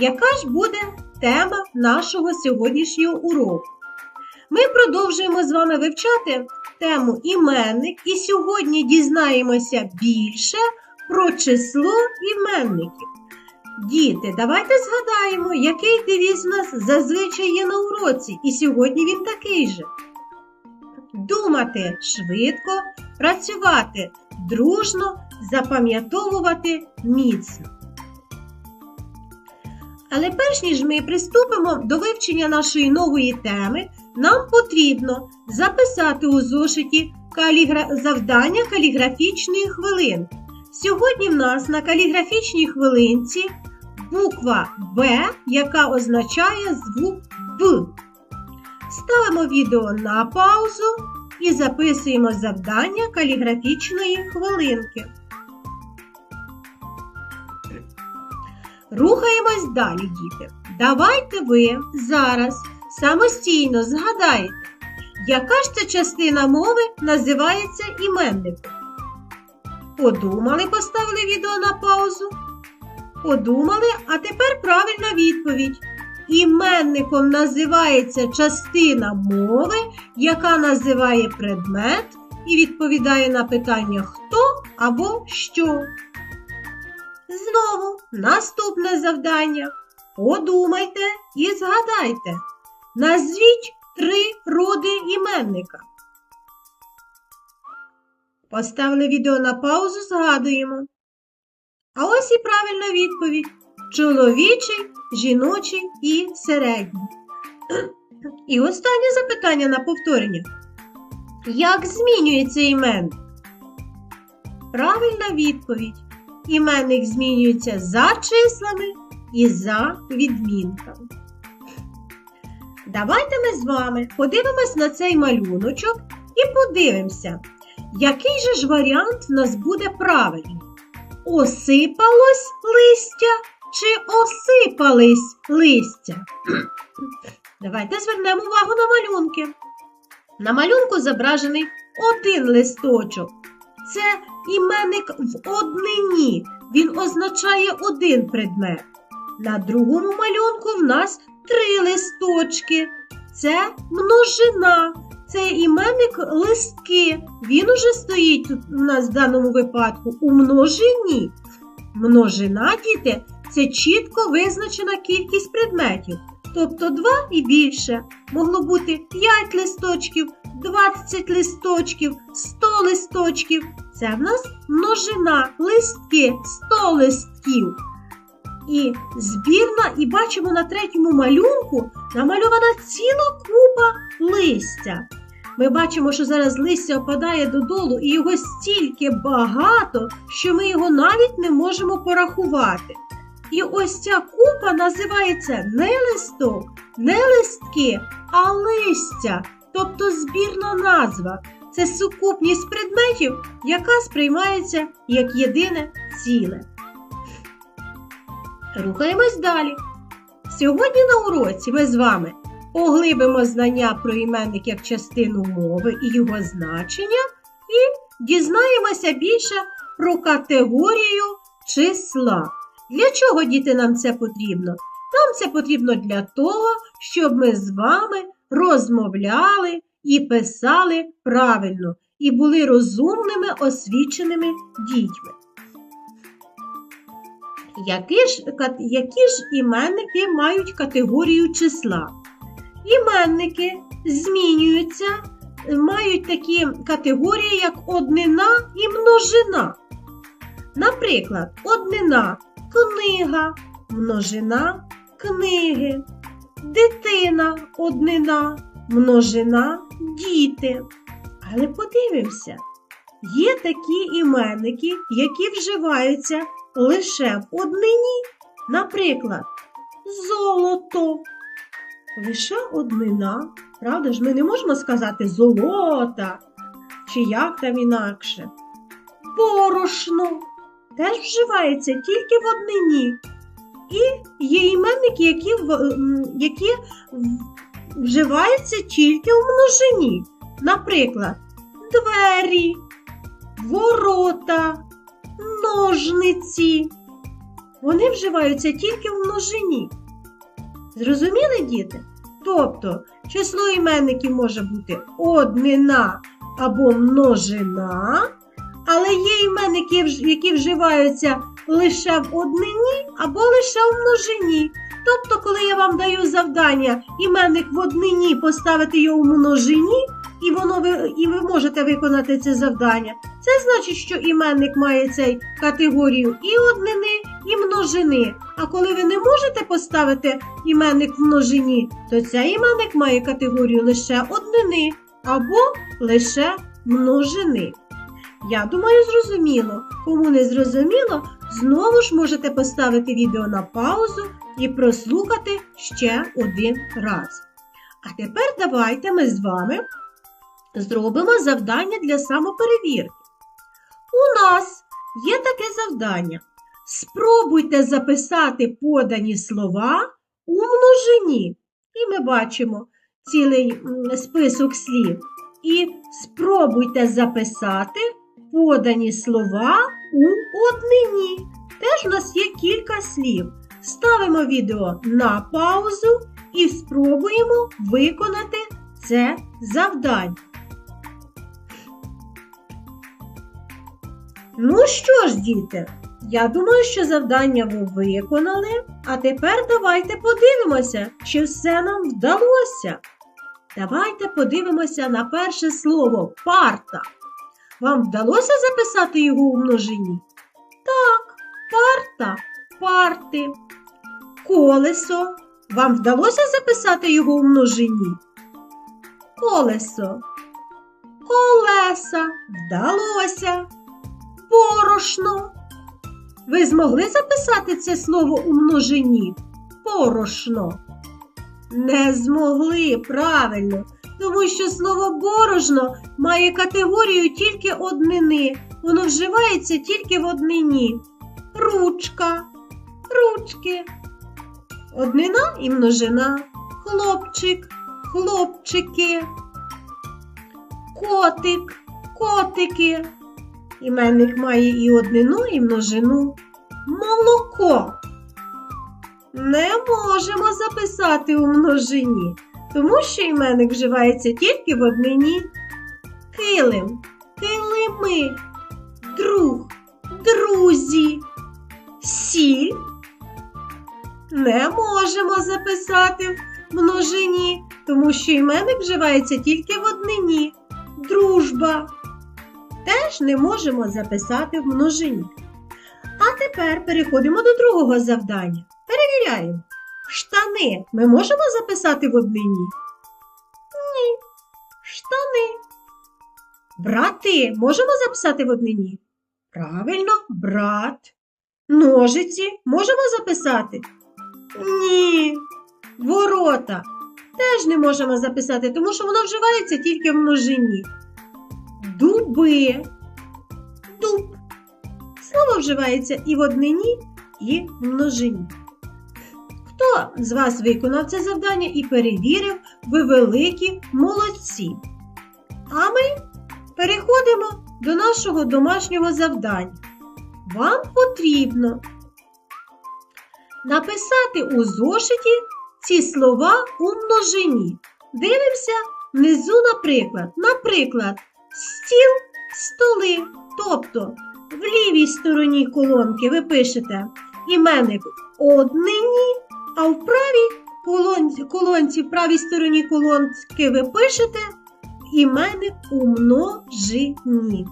Яка ж буде тема нашого сьогоднішнього уроку? Ми продовжуємо з вами вивчати тему іменник і сьогодні дізнаємося більше про число іменників. Діти, давайте згадаємо, який девіз у нас зазвичай є на уроці, і сьогодні він такий же. Думати швидко, працювати дружно, запам'ятовувати міцно. Але перш ніж ми приступимо до вивчення нашої нової теми, нам потрібно записати у зошиті калігра... завдання каліграфічної хвилинки. Сьогодні в нас на каліграфічній хвилинці буква Б, яка означає звук Б. Ставимо відео на паузу і записуємо завдання каліграфічної хвилинки. Рухаємось далі, діти. Давайте ви зараз самостійно згадаєте, яка ж це частина мови називається іменником. Подумали, поставили відео на паузу. Подумали, а тепер правильна відповідь. Іменником називається частина мови, яка називає предмет і відповідає на питання хто або що. Знову наступне завдання. Подумайте і згадайте. Назвіть три роди іменника. Поставили відео на паузу, згадуємо. А ось і правильна відповідь: чоловічий, жіночий і середній. І останнє запитання на повторення. Як змінюється іменник? Правильна відповідь. Іменник змінюється за числами і за відмінками. Давайте ми з вами подивимось на цей малюночок і подивимося, який же ж варіант в нас буде правильний. Осипалось листя чи осипались листя? Давайте звернемо увагу на малюнки. На малюнку зображений один листочок. Це іменник в однині. Він означає один предмет. На другому малюнку в нас три листочки. Це множина. Це іменник листки. Він уже стоїть у нас в даному випадку у множині. Множина, діти, це чітко визначена кількість предметів. Тобто 2 і більше. Могло бути 5 листочків, 20 листочків, 100 листочків. Це в нас множина листки, 100 листків. І збірна, і бачимо на третьому малюнку намальована ціла купа листя. Ми бачимо, що зараз листя опадає додолу, і його стільки багато, що ми його навіть не можемо порахувати. І ось ця купа називається не листок, не листки, а листя, тобто збірна назва. Це сукупність предметів, яка сприймається як єдине ціле. Рухаємось далі. Сьогодні на уроці ми з вами поглибимо знання про іменник як частину мови і його значення, і дізнаємося більше про категорію числа. Для чого діти нам це потрібно? Нам це потрібно для того, щоб ми з вами розмовляли і писали правильно, і були розумними, освіченими дітьми. Які ж, які ж іменники мають категорію числа? Іменники змінюються, мають такі категорії, як однина і множина. Наприклад, однина книга, множина книги, дитина однина, множина діти. Але подивимося, є такі іменники, які вживаються лише в однині. Наприклад, золото. Лише однина. Правда ж, ми не можемо сказати золота чи як там інакше. Борошно теж вживається тільки в однині. І є іменники, які які вживаються тільки в множині. Наприклад, двері, ворота, ножниці. вони вживаються тільки в множині. Зрозуміли, діти? Тобто число іменників може бути однина або множина, але є іменники, які вживаються лише в однині або лише в множині. Тобто, коли я вам даю завдання іменник в однині поставити його в множині, і воно ви, і ви можете виконати це завдання, це значить, що іменник має цей категорію і однини, і множини. А коли ви не можете поставити іменник в множині, то цей іменник має категорію лише однини або лише множини. Я думаю, зрозуміло. Кому не зрозуміло, знову ж можете поставити відео на паузу і прослухати ще один раз. А тепер давайте ми з вами зробимо завдання для самоперевірки. У нас є таке завдання. Спробуйте записати подані слова у множині. І ми бачимо цілий список слів. І спробуйте записати подані слова у однині. Теж у нас є кілька слів. Ставимо відео на паузу і спробуємо виконати це завдання. Ну що ж, діти, я думаю, що завдання ви виконали, а тепер давайте подивимося, чи все нам вдалося. Давайте подивимося на перше слово парта. Вам вдалося записати його у множині? Так, парта, парти. Колесо. Вам вдалося записати його у множині? Колесо. Колеса. Вдалося. Порошно. Ви змогли записати це слово у множині? Порошно. Не змогли, правильно, тому що слово борошно має категорію тільки однини. Воно вживається тільки в однині. Ручка, ручки. Однина і множина. Хлопчик, хлопчики. Котик, котики. Іменник має і однину, і множину. Молоко. Не можемо записати у множині, тому що іменник вживається тільки в однині. Килим, килими, друг, друзі, сіль. Не можемо записати в множині, тому що іменник вживається тільки в однині. Дружба. Теж не можемо записати в множині. А тепер переходимо до другого завдання. Перевіряємо. Штани ми можемо записати в однині? Ні. Штани. Брати можемо записати в однині? Правильно, брат. Ножиці можемо записати? Ні. Ворота теж не можемо записати, тому що воно вживається тільки в множині. Дуби. Дуб. Слово вживається і в однині, і в множині. З вас виконав це завдання і перевірив, ви великі молодці. А ми переходимо до нашого домашнього завдання. Вам потрібно написати у зошиті ці слова у множині. Дивимося внизу, наприклад. Наприклад, стіл, столи. Тобто в лівій стороні колонки ви пишете іменник однині, а в правій колонці, колонці, в правій стороні колонки ви пишете іменник у множині.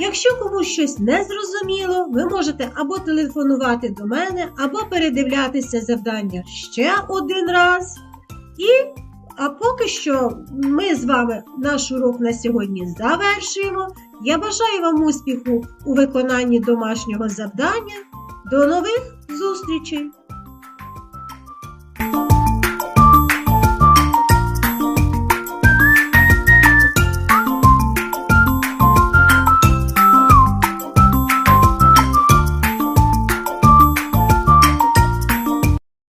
Якщо комусь щось не зрозуміло, ви можете або телефонувати до мене, або передивлятися завдання ще один раз. І, а поки що ми з вами наш урок на сьогодні завершуємо. Я бажаю вам успіху у виконанні домашнього завдання. До нових зустрічей!